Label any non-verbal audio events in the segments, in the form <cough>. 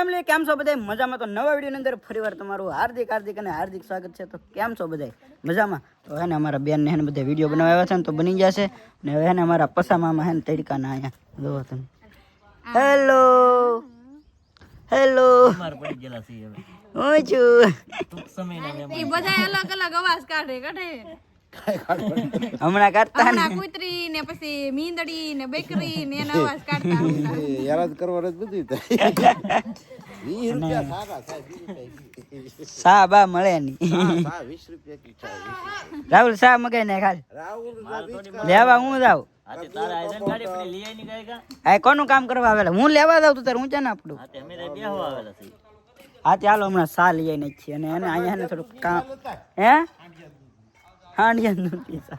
Family કેમ છો બધા મજામાં? તો નવા વિડીયોની અંદર ફરીવાર તમારું હાર્દિક હાર્દિક અને હાર્દિક સ્વાગત છે. તો કેમ છો બધા મજામાં? તો હે ને અમારા બેન ને હે ને બધા વીડિયો બનાવ્યા છે ને તો બની જશે ને હવે હે ને અમારા પસામામાં હે ને તડકાના અહીંયા જોવો તમે. હેલો. હેલો. માર પડી ગયેલા છે હવે. હું છું? એ બધા અલગ અલગ અવાજ કાઢે કાઢે. હમણાં કરતા ને હમણાં કૂતરી ને પછી મીંદડી ને બેકરી ને એના અવાજ કાઢતા આવતા. યાદ કરવાનું જ બધું થાય. સા બા મળે નહીં. રાહુલ સા મગાઈ ને ખાલી લેવા હું જાઉં? કોનું કામ કરવા આવેલા? હું લેવા જાઉં તું તારે ઊંચા ના પડું હા ચાલો હમણાં સા લઈ આવીને છીએ અને એને અહીંયા ને થોડુંક કામ હે? હાંડિયાનું પીસા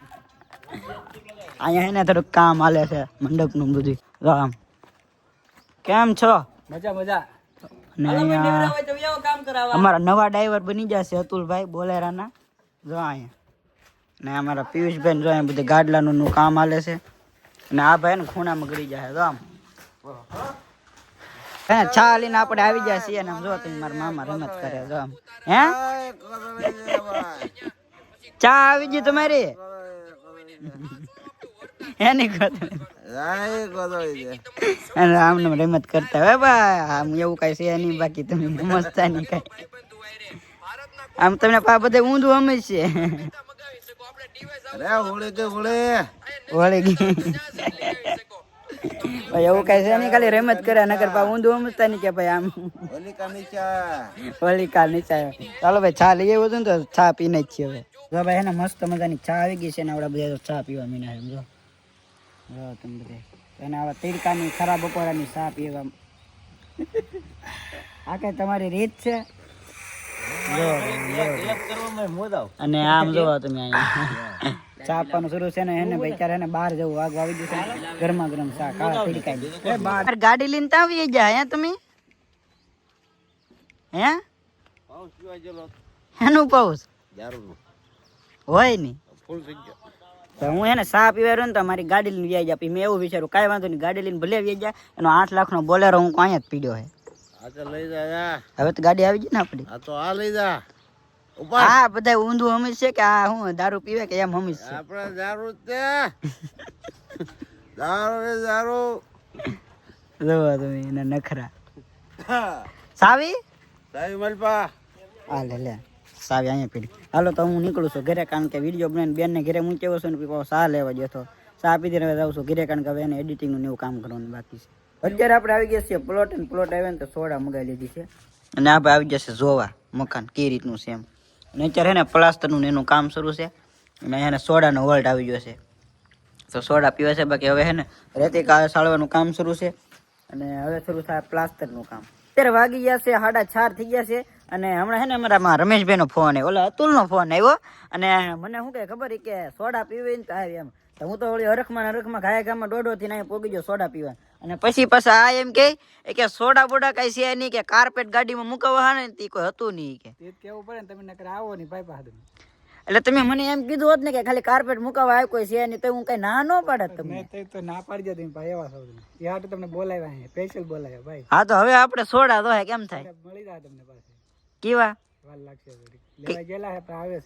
અહીંયા એને થોડુંક કામ હાલે છે મંડપનું બધું. જો આમ. કેમ છો? મજા મજા. અમારા નવા ડ્રાઈવર બની જશે અતુલભાઈ બોલેરાના. જો અહીંયા. ને અમારા પિયુષભાઈ જો અહીંયા બધું ગાડલાનું નું કામ હાલે છે. અને આ ભાઈ ને ખૂણામાં ગળી જાય જો આમ. હે છા લઈને આપણે આવી જાય છીએ અને આમ જો તમે મારા મામા રમત કરે જો આમ. હે? ચા આવી ગઈ તમારી? એની અને આમને રમત કરતા હવે આમ એવું કઈ છે નહીં બાકી તમે મસ્તા નહીં કઈ. આમ તમને પા બધે ઊંધું અમે છે. અરે હોળે કે હોળે. ભાઈ એવું કઈ છે નહીં ખાલી રમત કરે નગર પા ઊંધું સમજતા નહીં કે ભાઈ આમ. હોલિકા નીચા હોલિકા નીચા નીચે ચાલો ભાઈ ચા લઈ આવ્યો ને તો ચા પીને જ છીએ હવે. જો ભાઈ એને મસ્ત મજાની ચા આવી ગઈ છે ને આપણા બધા ચા પીવા મીના એમ જો. જો તમે બધા. અને આવા તીડકાની ખરાબ બપોરાની ચા પીવા. <laughs> આ કઈ તમારી રીત છે? અને આમ જોવા તમે અહીંયા. <laughs> ચા આપવાનું શરૂ છે ને એને ભાઈ ત્યારે એને બહાર જવું વાગ આવી ગયું છે ગરમા ગરમ ચા કાળા તીડકાની. બહાર. ગાડી લઈને તો આવી જાય હે તમે? હે? પાઉસ પીવા ગયેલો. એનું પાઉસ? દારૂનું હોય નહીં ફૂલ થઈ ગયો તો હું એને ચા પીવા રહ્યો ને તો મારી ગાડી લઈને વ્યાજ આપી મેં એવું વિચાર્યું કાંઈ વાંધો નહીં ગાડી લઈને ભલે વ્યાજ જાય એનો આઠ લાખનો બોલેરો હું અહીંયા જ પીડ્યો હે. લઈ જા. હવે તો ગાડી આવી ગઈ ને આપણી. આ તો આ લઈ જા. હા બધા ઊંધું હમીશ છે કે આ હું દારૂ પીવે કે એમ હમીશ છે? આપણે દારૂ તે દારૂ રે દારૂ. જોવો તમે એના નખરા. સાવી? સાવી મલપા. આ લે લે. સાવી અહીંયા પીડી. હાલો તો હું નીકળું છું ઘરે, કારણ કે વીડિયો બનાવીને બેનને ઘરે મૂક્યો છું ને પછી સા લેવા જતો સા પીધી હવે જાઉં છું ઘરે, કારણ કે હવે એને એડિટિંગનું એવું કામ કરવાનું બાકી છે. અત્યારે આપણે આવી ગયા છીએ પ્લોટ અને પ્લોટ આવ્યા ને તો સોડા મગાવી લીધી છે. અને આપણે આવી જશે જોવા, મકાન, કઈ રીતનું છે એમ. અને અત્યારે ને પ્લાસ્ટરનું એનું કામ શરૂ છે. અને એને સોડાનો વોલ્ટ આવી ગયો છે. તો સોડા પીવા છે, બાકી હવે હે ને રેતી સાળવાનું કામ શરૂ છે. અને હવે શરૂ થાય પ્લાસ્ટરનું કામ. અત્યારે વાગી ગયા છે, સાડા ચાર થઈ ગયા છે. અને હમણાં હે ને અમારામાં રમેશભાઈનો ફોન આવ્યો ઓલા અતુલનો ફોન આવ્યો. અને મને શું કે ખબર કે સોડા પીવી ને આવી એમ. તો હું તો ઓલી હરખમાં હરખમાં ઘાયા ગામમાં દોઢોથી થી ના પોગી ગયો સોડા પીવા. અને પછી પાછા આ એમ કે કે સોડા બોડા કઈ છે નહીં કે કાર્પેટ ગાડીમાં મુકાવા હા ને તે કોઈ હતું નહીં કે. કેવું પડે ને તમે નકર આવો નહીં ભાઈ પાસે એટલે તમે મને એમ કીધું હોત ને કે ખાલી કાર્પેટ મુકાવા આવ્યો કોઈ છે નહીં તો હું કઈ ના ન પાડે તમે તો ના પાડી દે તમે ભાઈ એવા છો યાર તમને બોલાવ્યા સ્પેશિયલ બોલાવ્યા ભાઈ. હા તો હવે આપણે સોડા તો કેમ થાય? મળી જાય તમને પાસે કેવા?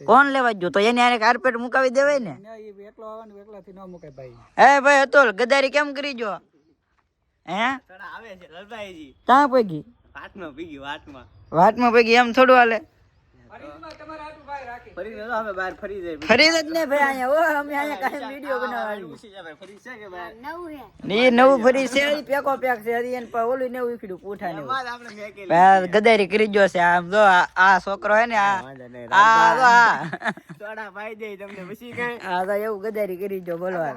કોણ લેવા જો તો એને આને કાર્પેટ મુકાવી દેવાય ને? એકલો એકલાથી ન મુકાય ભાઈ. હે ભાઈ અતુલ ગદારી કેમ કરી જો હે? આવે છે લલભાઈજી. ક્યાં પગી વાટમાં પગી વાટમાં વાતમાં પગી એમ થોડું હાલે. ફરી નતો અમે બહાર ફરી જાય ફરી જ ને ભાઈ અહીંયા. ઓ અમે અહીંયા કાંઈ વીડિયો બનાવવાની. પૂછી જાય ફરી છે કે બહાર ને એ નવું ફરી છે ઈ પેકો પેક છે હજી એને પા ઓલું નવું ઈખડ્યું પૂઠા ને બાદ આપણે મેકેલી એવું ગદારી કરી જો છે આમ જો આ છોકરો હે ને આ આ જો આ. સોડા પાઈ દે તમને પછી કઈ. આ તો એવું ગદારી કરી જો બોલવા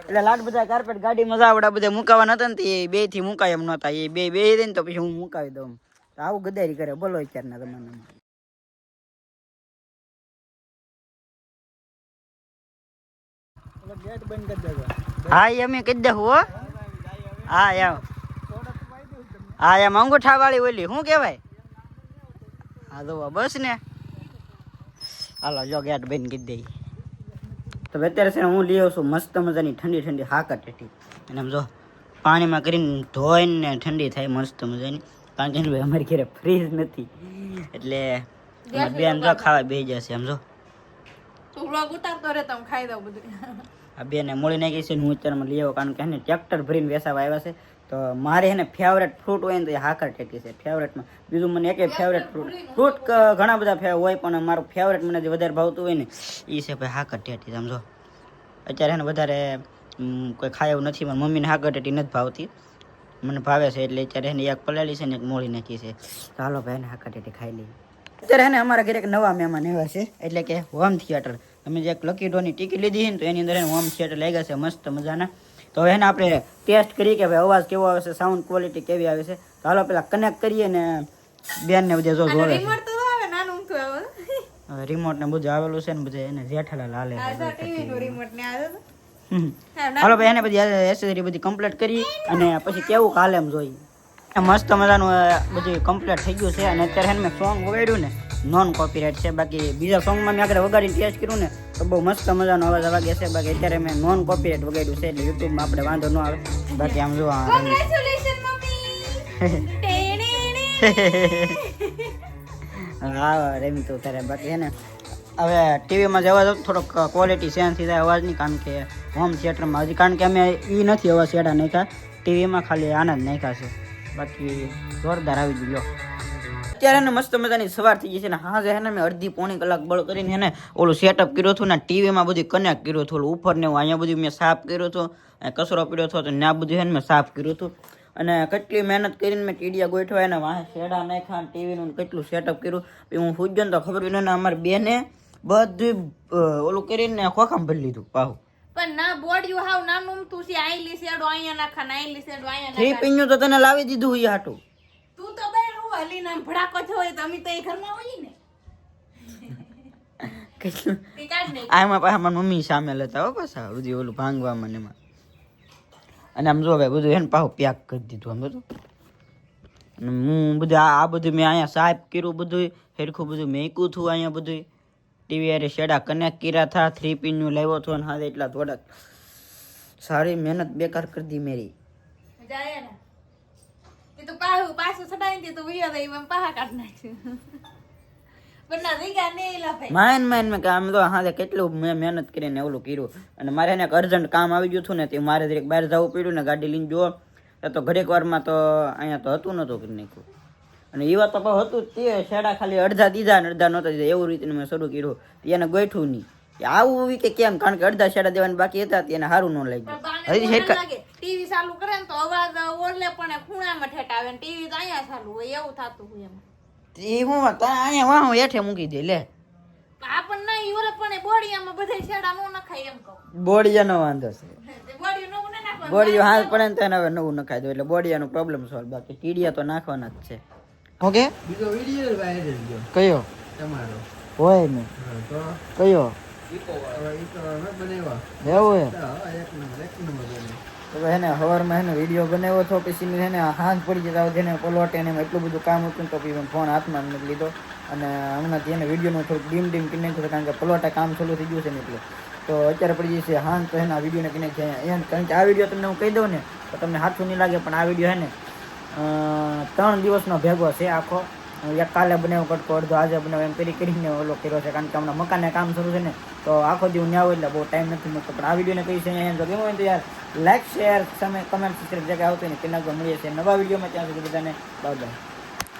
એટલે લાડ બધા કાર્પેટ ગાડી મજા આવડા બધા મુકાવા નતા ને તે બેથી મુકાય એમ નતા એ બે બે ને તો પછી હું મુકાવી દઉં આવું ગદારી કરે, બોલો અત્યારના જમાનામાં. ગેટ કરી હા અમે કહી દઉં હો. હા, એમ. હા, એમ અંગૂઠા વાળી ઓલી, શું કહેવાય? હા તો બસ ને. હાલો, જો ગેટ બંધ કરી દઈ તો અત્યારે છે હું લઈ છું, મસ્ત મજાની ઠંડી ઠંડી હાકર ટેટી. અને આમ જો, પાણીમાં કરીને ધોઈને ઠંડી થાય, મસ્ત મજાની. કારણ કે ભાઈ અમારી ઘરે ફ્રીજ નથી. એટલે બેન જો ખાવા બે જશે સમજો. તું તો આ બેને મળી નાખી છે હું અત્યારમાં લઈ આવો કારણ કે એને ટ્રેક્ટર ભરીને વેસાવા આવ્યા છે. તો મારે એને ફેવરેટ ફ્રૂટ હોય ને તો એ હાકર ટેકી છે ફેવરેટમાં બીજું મને એકે ફેવરેટ ફ્રૂટ ફ્રૂટ ઘણા બધા હોય પણ મારું ફેવરેટ મને જે વધારે ભાવતું હોય ને એ છે ભાઈ હાકર ટેટી સમજો. અત્યારે એને વધારે કોઈ ખાય એવું નથી પણ મમ્મીને હાકર ટેટી નથી ભાવતી. મને ભાવે છે એટલે અત્યારે એને એક પલાળી છે ને એક મોળી નાખી છે. તો હાલો ભાઈ એને હાકર ટેટી ખાઈ લઈએ. અત્યારે એને અમારા ઘરે એક નવા મહેમાન એવા છે એટલે કે હોમ થિયેટર અમે જે એક લકી ડોની ટિકિટ લીધી છે ને તો એની અંદર એને હોમ થિયેટર લાગ્યા છે મસ્ત મજાના. તો હવે એને આપણે ટેસ્ટ કરીએ કે ભાઈ અવાજ કેવો આવે છે સાઉન્ડ ક્વોલિટી કેવી આવે છે. તો હાલો પેલા કનેક્ટ કરીએ ને બેનને બધે જો જોવે રિમોટ ને બધું આવેલું છે ને બધે એને જેઠાલાલ હાલે ટીવી નું રિમોટ ને આવે હાલો ભાઈ એને બધી એસેસરી બધી કમ્પ્લીટ કરી અને પછી કેવું કાલે એમ જોઈ. મસ્ત મજાનું બધું કમ્પ્લીટ થઈ ગયું છે અને અત્યારે એને મેં સોંગ વગાડ્યું ને નોન કોપીરાઇટ છે. બાકી બીજા સોંગમાં મેં આગળ વગાડીને ટેસ્ટ કર્યું ને તો બહુ મસ્ત મજાનો અવાજ વાગે છે. બાકી અત્યારે મેં નોન કોપીરાઇટ વગાડ્યું છે એટલે યુટ્યુબમાં આપણે વાંધો ન આવે. બાકી આમ જો આ Congratulations, મમ્મી. ટેણે. <laughs> હા રેમી તો તારે બાકી છે ને હવે ટીવીમાં જવા દો થોડોક ક્વોલિટી ચેન્જ થઈ જાય અવાજની કારણ કે હોમ થિયેટરમાં હજી કારણ કે અમે એ નથી એવા શેડા નાખ્યા, ટીવીમાં ખાલી આનંદ નાખ્યા છે. બાકી જોરદાર આવી ગયું અત્યારે એને મસ્ત મજાની સવાર થઈ ગઈ છે ને હા છે ને મેં અડધી પોણી કલાક બળ કરીને એને ઓલું સેટઅપ કર્યું હતું ને ટીવીમાં બધું કનેક્ટ કર્યું હતું, ઓલું ઉપર ને અહીંયા બધું મેં સાફ કર્યો હતો કચરો પીડ્યો હતો તો આ બધું એને મેં સાફ કર્યું હતું. અને કેટલી મહેનત કરીને મેં ટીડિયા ગોઠવા એને વાંહે શેડા નાખ્યા ને ટીવીનું કેટલું સેટઅપ કર્યું. પછી હું સૂજ્યો તો ખબર પડી ને અમારી બેને બધું ઓલું કરીને ખોખામ ભરી લીધું, પાહુ. પણ ના બોડિયું હાવ નાનું તું છે. આઈલી શેડો અહીંયા નાખા ને આઈલી શેડો અહીંયા થ્રી નાખા. પિન્યું તો તને લાવી દીધું ઈ હાટું. તું તો બેન હું હલી ના ભડાકો થયો હોય તો અમે તો એ ઘરમાં હોઈએ ને. <laughs> આમાં પાછા મારી મમ્મી સામે લેતા હો પાછા. બધું ઓલું ભાંગવા મને એમાં. અને આમ જો ભાઈ બધું એને પાછું પ્યાક કરી દીધું આમ બધું. અને હું બધું આ આ બધું મેં અહીંયા સાહેબ કર્યું બધું હેરખું બધું મેં કું થયું અહીંયા બધું ટીવી અરે શેડા કનેક્ટ કર્યા થા થ્રી પિનનું લાવ્યો છો અને હા એટલા થોડાક સારી મહેનત બેકાર કરી દી મેરી. માયન માયન મેં કામ તો હા કેટલું મેં મહેનત કરીને ઓલું કર્યું. અને મારે એને એક અર્જન્ટ કામ આવી ગયું હતું ને તે મારે જરીક બહાર જવું પડ્યું ને ગાડી લઈને જો. તો વારમાં તો અહીંયા તો હતું નહોતું કરી નાખ્યું અને એ વાત તો હતું જ તે શેડા ખાલી અડધા દીધા ને અડધા નહોતા દીધા એવું રીતે મેં શરૂ કર્યું. એને ગોઠવું નહીં. કે આવું કે કેમ? કારણ કે અડધા શેડા દેવાની બાકી હતા એને સારું ન લાગ્યું. હજી ટીવી ચાલુ કરે ને તો અવાજ ઓલે પણ ખૂણામાં ને ટીવી તો અહીંયા ચાલુ હોય એવું થતું હોય એમ. એ હું અહીંયા વાહ હેઠે મૂકી દે લે. આપણને પણ બોડિયામાં બધા શેડા નો નખાય એમ કહું. બોડિયાનો વાંધો છે. બોડિયું નાખવાનું હાથ પડે ને તેને હવે નવું નખાઈ દો એટલે બોડિયાનો પ્રોબ્લેમ સોલ્વ બાકી કીડિયા તો નાખવાના જ છે. ઓકે બીજો વીડિયો વાયરલ ગયો. કયો? તમારો. હોય ને. તો કયો? તો હે તો. તો એને સવારમાં એને વીડિયો બનાવ્યો હતો પછી એને હાથ પડી જતા જેને પલોટે ને એટલું બધું કામ હતું તો પછી ફોન હાથમાં નથી લીધો અને હમણાંથી એને વિડીયોનું થોડુંક ડીમ ડીમ કરી નાખ્યું કારણ કે પલોટા કામ ચાલુ થઈ ગયું છે ને એટલે. તો અત્યારે પડી જશે હાન તો એના વિડીયોને ને છે એમ કારણ કે આ વીડિયો તમને હું કહી દઉં ને તો તમને હાથું નહીં લાગે પણ આ વીડિયો હે ને ત્રણ દિવસનો ભેગો છે આખો. એક કાલે બનાવ્યો કટકો અડધો આજે બનાવ્યો, એમ કરી કરીને ઓલો કર્યો છે. કારણ કે હમણાં મકાને કામ શરૂ છે ને, તો આખો દિવસ ન્યા હોય એટલે બહુ ટાઈમ નથી મળતો પણ આ વિડીયોને કહી છે તો ગમ્યું હોય તો યાર લાઈક શેર તમે કમેન્ટ સબસ્ક્રાઈબ જગ્યાએ આવતું ને, તેના મળીએ છીએ નવા વિડીયોમાં ત્યાં સુધી બધાને બાય બાય